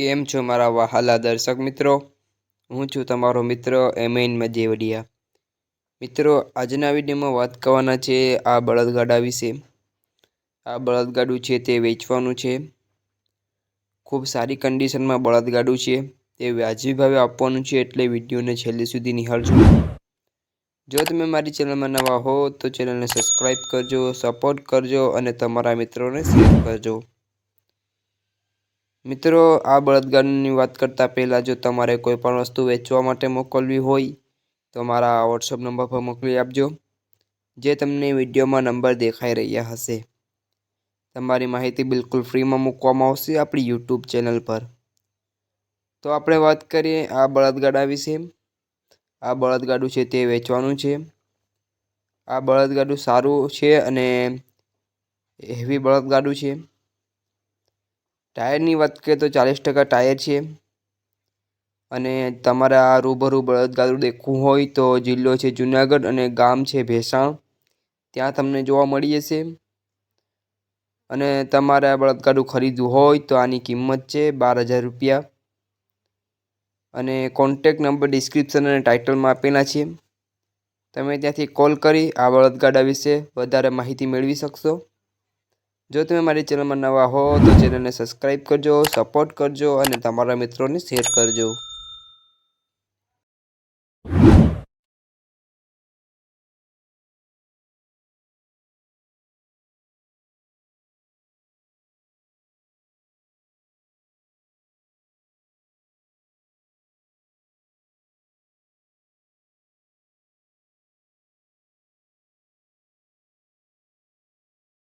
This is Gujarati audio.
કેમ છો મારા વહાલા દર્શક મિત્રો? હું છું તમારો મિત્ર એમેન મજેવડિયા મિત્રો, આજના વિડીયોમાં વાત કરવાના છે આ બળદગાડા વિશે. આ બળદગાડું છે તે વેચવાનું છે. ખૂબ સારી કન્ડિશનમાં બળદગાડું છે. તે વ્યાજબી ભાવે આપવાનું છે એટલે વિડીયોને છેલ્લે સુધી નિહાળજો. જો તમે મારી ચેનલમાં નવા હો તો ચેનલને સબસ્ક્રાઈબ કરજો, સપોર્ટ કરજો અને તમારા મિત્રોને શેર કરજો. મિત્રો, આ બળદગાડાની વાત કરતાં પહેલાં જો તમારે કોઈ પણ વસ્તુ વેચવા માટે મોકલવી હોય, તો મારા વોટ્સઅપ નંબર પર મોકલી આપજો, જે તમને વિડીયોમાં નંબર દેખાઈ રહ્યા હશે. તમારી માહિતી બિલકુલ ફ્રીમાં મૂકવામાં આવશે આપણી યુટ્યુબ ચેનલ પર. તો આપણે વાત કરીએ આ બળદગાડા વિશે. આ બળદગાડું છે તે વેચવાનું છે. આ બળદગાડું સારું છે અને હેવી બળદગાડું છે. ટાયરની વાત કરીએ તો ચાલીસ ટકા ટાયર છે. અને તમારે રૂબરૂ બળદગાડું દેખવું હોય તો જિલ્લો છે જુનાગઢ અને ગામ છે ભેસાણ. ત્યાં તમને જોવા મળી જશે. અને તમારે બળદગાડું ખરીદવું હોય તો આની કિંમત છે બાર હજાર રૂપિયા. અને કોન્ટેક નંબર ડિસ્ક્રિપ્શન અને ટાઇટલમાં આપેલા છે. તમે ત્યાંથી કોલ કરી આ બળદગાડા વિશે વધારે માહિતી મેળવી શકશો. જો તમે મારી ચેનલમાં નવા હો તો ચેનલને સબસ્ક્રાઈબ કરજો સપોર્ટ કરજો અને તમારા મિત્રોને શેર કરજો.